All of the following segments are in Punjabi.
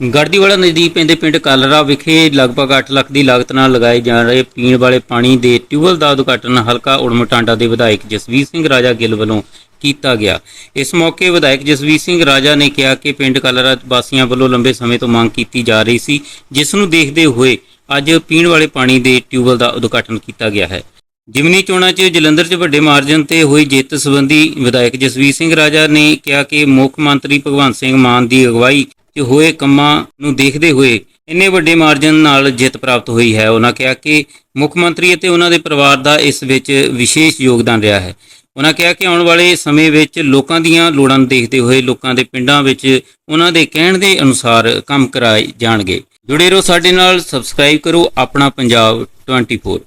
ਗੜਦੀਵਾਲਾ ਨਜ਼ਦੀਕ ਪੈਂਦੇ ਪਿੰਡ ਕਾਲਰਾ ਵਿਖੇ ਲਗਭਗ 8 ਲੱਖ ਦੀ ਲਾਗਤ ਨਾਲ ਲਗਾਏ ਜਾ ਰਹੇ ਪੀਣ ਵਾਲੇ ਪਾਣੀ ਦੇ ਟਿਊਬਵੈੱਲ ਦਾ ਉਦਘਾਟਨ ਹਲਕਾ ਉੜਮਟਾਂਡਾ ਦੇ ਵਿਧਾਇਕ ਜਸਵੀਰ ਸਿੰਘ ਰਾਜਾ ਗਿੱਲ ਵੱਲੋਂ ਕੀਤਾ ਗਿਆ। ਇਸ ਮੌਕੇ ਵਿਧਾਇਕ ਜਸਵੀਰ ਸਿੰਘ ਰਾਜਾ ਨੇ ਕਿਹਾ ਕਿ ਪਿੰਡ ਕਾਲਰਾ ਵਾਸੀਆਂ ਵੱਲੋਂ ਲੰਬੇ ਸਮੇਂ ਤੋਂ ਮੰਗ ਕੀਤੀ ਜਾ ਰਹੀ ਸੀ, ਜਿਸ ਨੂੰ ਦੇਖਦੇ ਹੋਏ ਅੱਜ ਪੀਣ ਵਾਲੇ ਪਾਣੀ ਦੇ ਟਿਊਬਵੈੱਲ ਦਾ ਉਦਘਾਟਨ ਕੀਤਾ ਗਿਆ ਹੈ। ਜਿਮਨੀ ਚੋਣਾਂ 'ਚ ਜਲੰਧਰ 'ਚ ਵੱਡੇ ਮਾਰਜਨ ਤੇ ਹੋਈ ਜਿੱਤ ਸੰਬੰਧੀ ਵਿਧਾਇਕ ਜਸਵੀਰ ਸਿੰਘ ਰਾਜਾ ਨੇ ਕਿਹਾ ਕਿ ਮੁੱਖ ਮੰਤਰੀ ਭਗਵੰਤ ਸਿੰਘ ਮਾਨ ਦੀ ਅਗਵਾਈ 'ਚ ਹੋਏ ਕੰਮਾਂ ਨੂੰ ਦੇਖਦੇ ਹੋਏ ਇੰਨੇ ਵੱਡੇ ਮਾਰਜਨ ਨਾਲ ਜਿੱਤ ਪ੍ਰਾਪਤ ਹੋਈ ਹੈ। ਉਹਨਾਂ ਕਿਹਾ ਕਿ ਮੁੱਖ ਮੰਤਰੀ ਅਤੇ ਉਹਨਾਂ ਦੇ ਪਰਿਵਾਰ ਦਾ ਇਸ ਵਿੱਚ ਵਿਸ਼ੇਸ਼ ਯੋਗਦਾਨ ਰਿਹਾ ਹੈ। ਉਹਨਾਂ ਕਿਹਾ ਕਿ ਆਉਣ ਵਾਲੇ ਸਮੇਂ ਵਿੱਚ ਲੋਕਾਂ ਦੀਆਂ ਲੋੜਾਂ ਨੂੰ ਦੇਖਦੇ ਹੋਏ ਲੋਕਾਂ ਦੇ ਪਿੰਡਾਂ ਵਿੱਚ ਉਹਨਾਂ ਦੇ ਕਹਿਣ ਦੇ ਅਨੁਸਾਰ ਕੰਮ ਕਰਾਏ ਜਾਣਗੇ। ਜੁੜੇ ਰਹੋ ਸਾਡੇ ਨਾਲ ਸਬਸਕ੍ਰਾਈਬ ਕਰੋ ਆਪਣਾ ਪੰਜਾਬ 24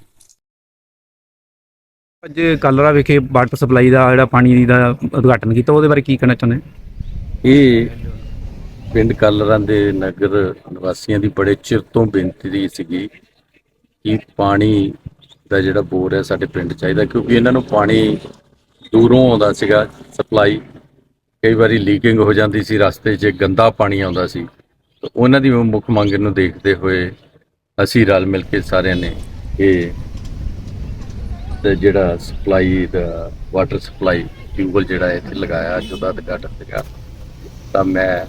ਅੱਜ ਕਲਰਾ ਵਿਖੇ ਵਾਟਰ ਸਪਲਾਈ ਦਾ ਜਿਹੜਾ ਪਾਣੀ ਦਾ ਉਦਘਾਟਨ ਕੀਤਾ ਉਹਦੇ ਬਾਰੇ ਕੀ ਕਹਿਣਾ ਚਾਹੁੰਦੇ ਇਹ ਪਿੰਡ ਕਲਰਾਂ ਦੇ ਨਗਰ ਨਿਵਾਸੀਆਂ ਦੀ ਬੜੇ ਚਿਰ ਤੋਂ ਬੇਨਤੀ ਸੀਗੀ ਕਿ ਪਾਣੀ ਦਾ ਜਿਹੜਾ ਬੋਰ ਹੈ ਸਾਡੇ ਪਿੰਡ ਚਾਹੀਦਾ, ਕਿਉਂਕਿ ਇਹਨਾਂ ਨੂੰ ਪਾਣੀ ਦੂਰੋਂ ਆਉਂਦਾ ਸੀਗਾ ਸਪਲਾਈ। ਕਈ ਵਾਰੀ ਲੀਕਿੰਗ ਹੋ ਜਾਂਦੀ ਸੀ ਰਸਤੇ 'ਚ, ਗੰਦਾ ਪਾਣੀ ਆਉਂਦਾ ਸੀ। ਤਾਂ ਉਹਨਾਂ ਦੀ ਮੁੱਖ ਮੰਗ ਨੂੰ ਦੇਖਦੇ ਹੋਏ ਅਸੀਂ ਰਲ ਮਿਲ ਕੇ ਸਾਰਿਆਂ ਨੇ ਇਹ ਤੇ ਜਿਹੜਾ ਸਪਲਾਈ ਦਾ, ਵਾਟਰ ਸਪਲਾਈ ਟਿਊਬਲ ਜਿਹੜਾ ਇੱਥੇ ਲਗਾਇਆ, ਅੱਜ ਉਹਦਾ ਉਦਘਾਟਨ ਸੀਗਾ। ਤਾਂ ਮੈਂ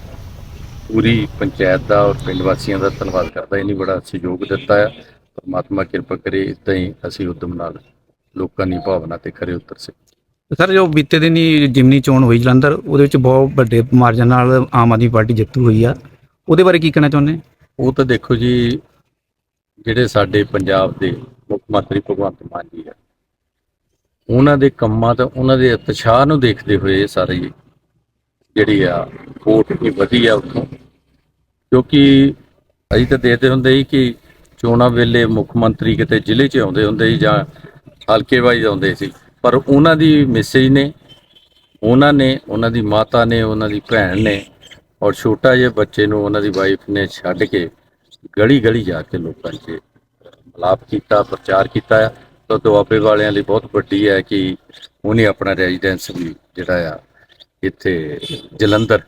ਪੂਰੀ ਪੰਚਾਇਤ ਦਾ ਔਰ ਪਿੰਡ ਵਾਸੀਆਂ ਦਾ ਧੰਨਵਾਦ ਕਰਦਾ। ਇਹਨੀ ਬੜਾ ਸਹਿਯੋਗ ਦਿੱਤਾ ਹੈ ਪਰਮਾਤਮਾ ਕਿਰਪਾ ਕਰੇ ਇਦਾਂ ਹੀ ਅਸੀਂ ਉਦਮ ਨਾਲ ਲੋਕਾਂ ਦੀ ਭਾਵਨਾ ਤੇ ਖਰੇ ਉਤਰ ਸਕੇ ਸਰ ਜੋ ਬੀਤੇ ਦਿਨ ਹੀ ਜਿਮਨੀ ਚੋਣ ਹੋਈ ਜਲੰਧਰ ਉਹਦੇ ਵਿੱਚ ਬਹੁਤ ਵੱਡੇ ਮਾਰਜਨ ਨਾਲ ਆਮ ਆਦਮੀ ਪਾਰਟੀ ਜਿੱਤੂ ਹੋਈ ਆ। ਉਹਦੇ ਬਾਰੇ ਕੀ ਕਹਿਣਾ ਚਾਹੁੰਦੇ? ਉਹ ਤਾਂ ਦੇਖੋ ਜੀ ਜਿਹੜੇ ਸਾਡੇ ਪੰਜਾਬ ਦੇ ਮੁੱਖ ਮੰਤਰੀ ਭਗਵੰਤ ਮਾਨ ਜੀ ਹੈ ਉਹਨਾਂ ਦੇ ਕੰਮਾਂ ਤੇ ਉਹਨਾਂ ਦੇ ਉਤਸ਼ਾਹ ਨੂੰ ਦੇਖਦੇ ਹੋਏ ਸਾਰੀ ਜਿਹੜੀ ਆ ਵੋਟ ਵੀ ਵਧੀ ਆ ਉੱਥੋਂ। ਕਿਉਂਕਿ ਅਸੀਂ ਤਾਂ ਦੇਖਦੇ ਹੁੰਦੇ ਸੀ ਕਿ ਚੋਣਾਂ ਵੇਲੇ ਮੁੱਖ ਮੰਤਰੀ ਕਿਤੇ ਜ਼ਿਲ੍ਹੇ 'ਚ ਆਉਂਦੇ ਹੁੰਦੇ ਸੀ ਜਾਂ ਹਲਕੇ ਵਾਈਜ਼ ਆਉਂਦੇ ਸੀ। ਪਰ ਉਹਨਾਂ ਦੀ ਮੈਸੇਜ ਨੇ, ਉਹਨਾਂ ਨੇ, ਉਹਨਾਂ ਦੀ ਮਾਤਾ ਨੇ, ਉਹਨਾਂ ਦੀ ਭੈਣ ਨੇ ਔਰ ਛੋਟਾ ਜਿਹਾ ਬੱਚੇ ਨੂੰ ਉਹਨਾਂ ਦੀ ਵਾਈਫ ਨੇ ਛੱਡ ਕੇ ਗਲੀ ਗਲੀ ਜਾ ਕੇ ਲੋਕਾਂ 'ਚ ਮਲਾਪ ਕੀਤਾ, ਪ੍ਰਚਾਰ ਕੀਤਾ। ਆ ਤਾਂ ਦੁਆਬੇ ਵਾਲਿਆਂ ਲਈ ਬਹੁਤ ਵੱਡੀ ਹੈ ਕਿ ਉਹਨੇ ਆਪਣਾ ਰੈਜ਼ੀਡੈਂਸ ਵੀ ਜਿਹੜਾ ਆ, ਇੱਥੇ ਜਲੰਧਰ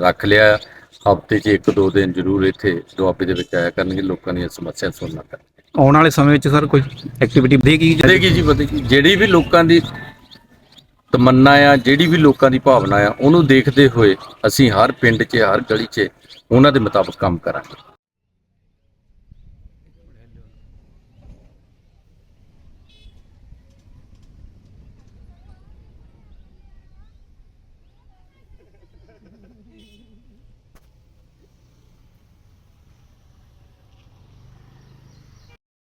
ਰੱਖ ਲਿਆ। ਹਫ਼ਤੇ 'ਚ ਇੱਕ ਦੋ ਦਿਨ ਜ਼ਰੂਰ ਇੱਥੇ ਦੁਆਬੇ ਦੇ ਵਿੱਚ ਆਇਆ ਕਰਨਗੇ ਲੋਕਾਂ ਦੀਆਂ ਸਮੱਸਿਆ ਸੁਣਨਾ ਕਰ ਆਉਣ ਵਾਲੇ ਸਮੇਂ ਵਿੱਚ ਸਰ ਕੋਈ ਐਕਟੀਵਿਟੀ ਵਧੇਗੀ ਵਧੇਗੀ ਜੀ ਵਧੇਗੀ। ਜਿਹੜੀ ਵੀ ਲੋਕਾਂ ਦੀ ਤਮੰਨਾ ਆ ਜਿਹੜੀ ਵੀ ਲੋਕਾਂ ਦੀ ਭਾਵਨਾ ਆ ਉਹਨੂੰ ਦੇਖਦੇ ਹੋਏ ਅਸੀਂ ਹਰ ਪਿੰਡ 'ਚ ਹਰ ਗਲੀ 'ਚ ਉਹਨਾਂ ਦੇ ਮੁਤਾਬਕ ਕੰਮ ਕਰਾਂਗੇ।